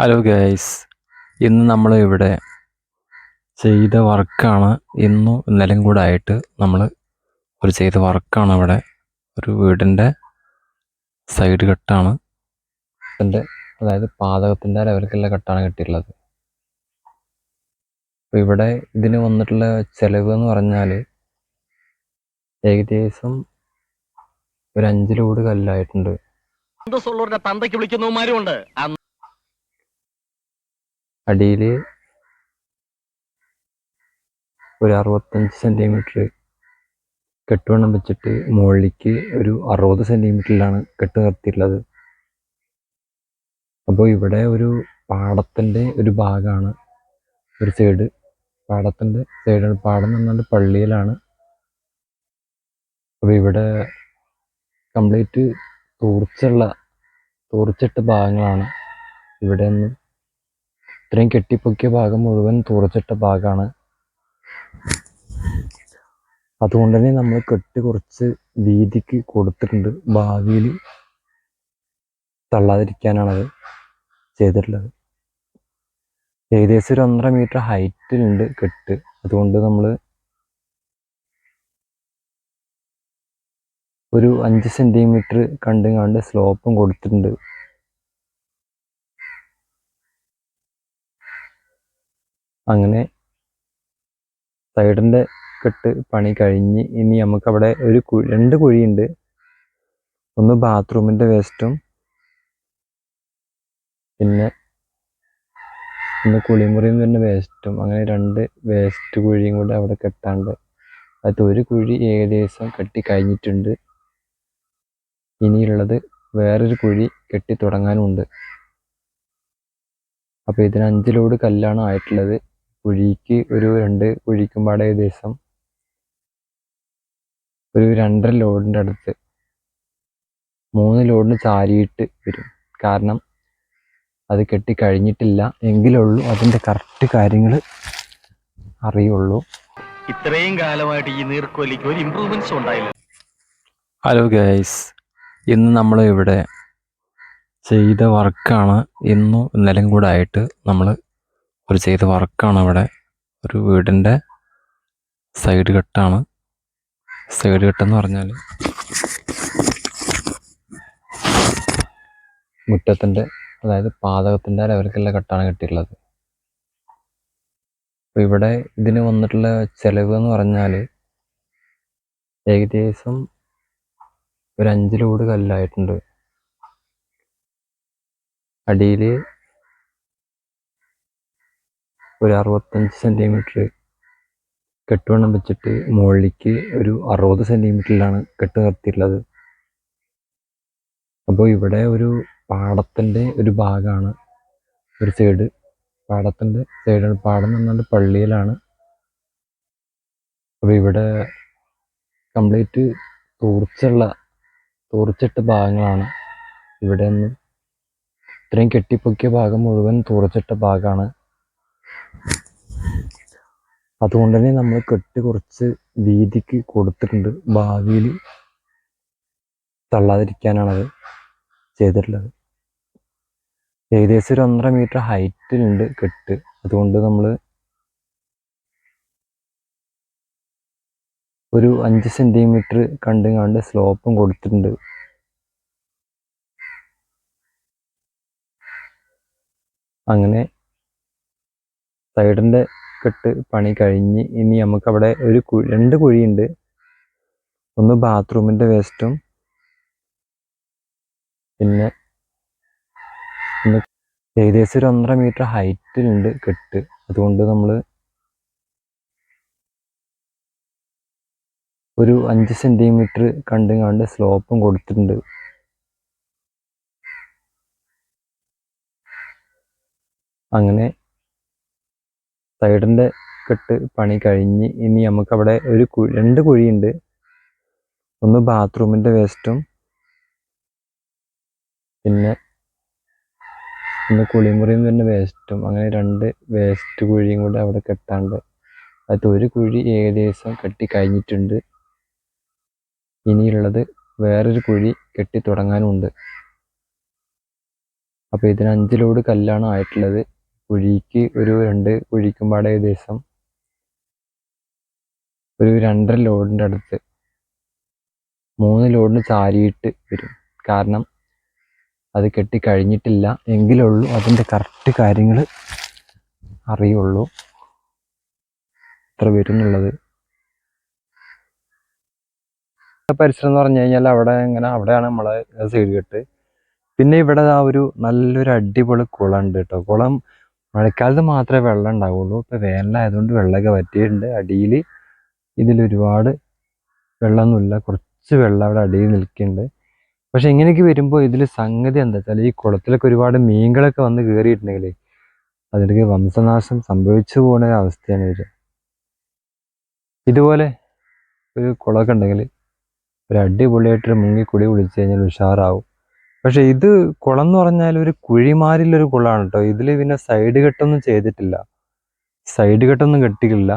Hello guys ഇന്ന് നമ്മൾ ഇവിടെ ചെയ്ത വർക്കാണ്. ഇന്നും ഇന്നലെയും കൂടെ ആയിട്ട് നമ്മൾ ഒരു ചെയ്ത വർക്കാണ് ഇവിടെ. ഒരു വീടിന്റെ സൈഡ് കെട്ടാണ് അതിന്റെ അതായത് പാതകത്തിന്റെ ലെവലിലുള്ള കെട്ടാണ് കിട്ടിയിട്ടുള്ളത്. അപ്പോൾ ഇവിടെ ഇതിന് വന്നിട്ടുള്ള ചിലവ് എന്ന് പറഞ്ഞാൽ ഏകദേശം ഒരു അഞ്ച് ലോഡ് കല്ലായിട്ടുണ്ട്. തന്തയ്ക്ക് വിളിക്കുന്നവന്മാരും ഉണ്ട് അടിയിൽ ഒരു അറുപത്തഞ്ച് സെന്റിമീറ്റർ കെട്ടുവണ്ണം വെച്ചിട്ട് മുകളിലേക്ക് ഒരു അറുപത് സെന്റിമീറ്ററിലാണ് കെട്ട് നിർത്തിയിട്ടുള്ളത്. അപ്പോൾ ഇവിടെ ഒരു പാടത്തിന്റെ ഒരു ഭാഗമാണ് ഒരു സൈഡ് പാടത്തിന്റെ സൈഡാണ് പാടം എന്ന് പറഞ്ഞാൽ പള്ളിയിലാണ്. അപ്പോൾ ഇവിടെ കംപ്ലീറ്റ് തൂർച്ചുള്ള തൂർച്ചിട്ട ഭാഗങ്ങളാണ് ഇവിടെ ഒന്നും ഇത്രയും കെട്ടിപ്പൊക്കിയ ഭാഗം മുഴുവൻ തുറച്ചിട്ട ഭാഗമാണ് അതുകൊണ്ട് തന്നെ നമ്മൾ കെട്ടി കുറച്ച് വീതിക്ക് കൊടുത്തിട്ടുണ്ട്. ഭാവിയിൽ തള്ളാതിരിക്കാനാണത് ചെയ്തിട്ടുള്ളത്. ഏകദേശം ഒരു ഒന്നര മീറ്റർ ഹൈറ്റിലുണ്ട് കെട്ട്. അതുകൊണ്ട് നമ്മൾ ഒരു അഞ്ച് സെന്റിമീറ്റർ കണ്ടും കണ്ട് സ്ലോപ്പും കൊടുത്തിട്ടുണ്ട്. അങ്ങനെ സൈഡിന്റെ കെട്ട് പണി കഴിഞ്ഞ് ഇനി നമുക്കവിടെ ഒരു രണ്ട് കുഴിയുണ്ട്. ഒന്ന് ബാത്റൂമിന്റെ വേസ്റ്റും പിന്നെ ഒന്ന് കുളിമുറിയിൽ നിന്ന് വേസ്റ്റും. അങ്ങനെ രണ്ട് വേസ്റ്റ് കുഴിയും കൂടെ അവിടെ കെട്ടാണ്ട് അത് ഒരു കുഴി ഏകദേശം കെട്ടി കഴിഞ്ഞിട്ടുണ്ട്. ഇനിയുള്ളത് വേറൊരു കുഴി കെട്ടി തുടങ്ങാനുമുണ്ട് അപ്പോൾ ഇതിന് അഞ്ച് ലോഡ് കല്ലാണ് ആയിട്ടുള്ളത്. കുഴിക്ക് ഒരു രണ്ട് കുഴിക്കും പാടെ ഏകദേശം ഒരു രണ്ടര ലോഡിന്റെ അടുത്ത് മൂന്ന് ലോഡിന് ചാരിയിട്ട് വരും. കാരണം അത് കെട്ടി കഴിഞ്ഞിട്ടില്ല. എങ്കിലുള്ളൂ അതിന്റെ കറക്റ്റ് കാര്യങ്ങൾ അറിയുള്ളൂ. ഇത്രയും കാലമായിട്ട് ഈ നീർക്കോലിക്ക് ഒരു ഇമ്പ്രൂവ്മെന്റ്സ് ഉണ്ടായില്ല. ഹലോ ഗൈസ് ഇന്ന് നമ്മൾ ഇവിടെ ചെയ്ത വർക്കാണ് ഇന്നും ഇന്നലെയും കൂടെ ആയിട്ട് നമ്മൾ ഒരു ചെയ്ത വർക്കാണ് ഇവിടെ ഒരു വീടിന്റെ സൈഡ് കെട്ടാണ്. സൈഡ് കെട്ടെന്ന് പറഞ്ഞാൽ മുറ്റത്തിന്റെ അതായത് പാതകത്തിന്റെ ലെവലിലുള്ള കട്ടാണ് കെട്ടിയിട്ടുള്ളത്. അപ്പോൾ ഇവിടെ ഇതിന് വന്നിട്ടുള്ള ചിലവ് എന്ന് പറഞ്ഞാൽ ഏകദേശം ഒരു അഞ്ച് ലോഡ് കല്ലായിട്ടുണ്ട്. അടിയിൽ ഒരു അറുപത്തഞ്ച് സെന്റിമീറ്റർ കെട്ടുവണ്ണം വെച്ചിട്ട് മുകളിലേക്ക് ഒരു അറുപത് സെന്റിമീറ്ററിലാണ് കെട്ട് നിർത്തിയിട്ടുള്ളത്. അപ്പോൾ ഇവിടെ ഒരു പാടത്തിന്റെ ഒരു ഭാഗമാണ് ഒരു സൈഡ് പാടത്തിന്റെ സൈഡാണ് പാടം എന്ന് പറഞ്ഞാൽ പള്ളിയിലാണ്. അപ്പോൾ ഇവിടെ കംപ്ലീറ്റ് തൂർച്ചുള്ള തൂർച്ചിട്ട ഭാഗങ്ങളാണ്. ഇവിടെ നിന്ന് ഇത്രയും കെട്ടിപ്പൊക്കിയ ഭാഗം മുഴുവൻ തൂർച്ചിട്ട ഭാഗമാണ്. അതുകൊണ്ട് തന്നെ നമ്മൾ കെട്ട് കുറച്ച് വീതിക്ക് കൊടുത്തിട്ടുണ്ട്. ഭാവിയിൽ തള്ളാതിരിക്കാനാണത് ചെയ്തിട്ടുള്ളത്. ഏകദേശം ഒരു ഒന്നര മീറ്റർ ഹൈറ്റിലുണ്ട് കെട്ട്. അതുകൊണ്ട് നമ്മൾ ഒരു അഞ്ച് സെന്റിമീറ്റർ കണ്ടും സ്ലോപ്പും കൊടുത്തിട്ടുണ്ട്. അങ്ങനെ സൈഡിന്റെ കെട്ട് പണി കഴിഞ്ഞ് ഇനി നമുക്കവിടെ ഒരു രണ്ട് കുഴിയുണ്ട്. ഒന്ന് ബാത്റൂമിന്റെ വേസ്റ്റും പിന്നെ ഏകദേശം ഒരു ഒന്നര മീറ്റർ ഹൈറ്റിലുണ്ട് കെട്ട്. അതുകൊണ്ട് നമ്മൾ ഒരു അഞ്ച് സെന്റിമീറ്റർ കണ്ട് സ്ലോപ്പും കൊടുത്തിട്ടുണ്ട്. അങ്ങനെ സൈഡിന്റെ കെട്ട് പണി കഴിഞ്ഞ് ഇനി നമുക്കവിടെ ഒരു രണ്ട് കുഴിയുണ്ട്. ഒന്ന് ബാത്റൂമിന്റെ വേസ്റ്റും പിന്നെ ഒന്ന് കുളിമുറിയിൽ നിന്ന് വേസ്റ്റും. അങ്ങനെ രണ്ട് വേസ്റ്റ് കുഴിയും കൂടെ അവിടെ കെട്ടാണ്ട് അത് ഒരു കുഴി ഏകദേശം കെട്ടി കഴിഞ്ഞിട്ടുണ്ട്. ഇനിയുള്ളത് വേറൊരു കുഴി കെട്ടി തുടങ്ങാനുമുണ്ട് അപ്പോൾ ഇതിന് അഞ്ചിലോട് കല്ലാണ് ആയിട്ടുള്ളത്. കുഴിക്ക് ഒരു രണ്ട് കുഴിക്കും പാടെ ഏകദേശം ഒരു രണ്ടര ലോഡിന്റെ അടുത്ത് മൂന്ന് ലോഡിന് ചാരിയിട്ട് വരും. കാരണം അത് കെട്ടി കഴിഞ്ഞിട്ടില്ല. എങ്കിലുള്ളൂ അതിന്റെ കറക്റ്റ് കാര്യങ്ങൾ അറിയുള്ളൂ. എത്ര വരും എന്നുള്ളത് പരിസരം എന്ന് പറഞ്ഞു കഴിഞ്ഞാൽ അവിടെ ഇങ്ങനെ അവിടെയാണ് നമ്മളെ സൈഡ് കെട്ട്. പിന്നെ ഇവിടെ ആ ഒരു നല്ലൊരു അടിപൊളി കുളം ഉണ്ട് കേട്ടോ. കുളം മഴക്കാലത്ത് മാത്രമേ വെള്ളം ഉണ്ടാവുള്ളൂ. ഇപ്പൊ വേനലായതുകൊണ്ട് വെള്ളമൊക്കെ വറ്റിയിട്ടുണ്ട്. അടിയിൽ ഇതിൽ ഒരുപാട് വെള്ളമൊന്നുമില്ല. കുറച്ച് വെള്ളം അവിടെ അടിയിൽ നിൽക്കുന്നുണ്ട്. പക്ഷെ ഇങ്ങനെയൊക്കെ വരുമ്പോൾ ഇതിൽ സംഗതി എന്താ വെച്ചാൽ ഈ കുളത്തിലൊക്കെ ഒരുപാട് മീനുകളൊക്കെ വന്ന് കയറിയിട്ടുണ്ടെങ്കിൽ അതിലേക്ക് വംശനാശം സംഭവിച്ചു പോകുന്ന ഒരു അവസ്ഥയാണ് വരിക ഇതുപോലെ ഒരു കുളമൊക്കെ ഉണ്ടെങ്കിൽ ഒരു അടിപൊളിയായിട്ടൊരു മുങ്ങി കുടി കുളിച്ച് കഴിഞ്ഞാൽ ഉഷാറാവും. പക്ഷെ ഇത് കുളം എന്ന് പറഞ്ഞാൽ ഒരു കുഴിമാരിലൊരു കുളമാണ് കേട്ടോ ഇതിൽ പിന്നെ സൈഡ് കെട്ടൊന്നും ചെയ്തിട്ടില്ല. സൈഡ് കെട്ടൊന്നും കെട്ടിയില്ല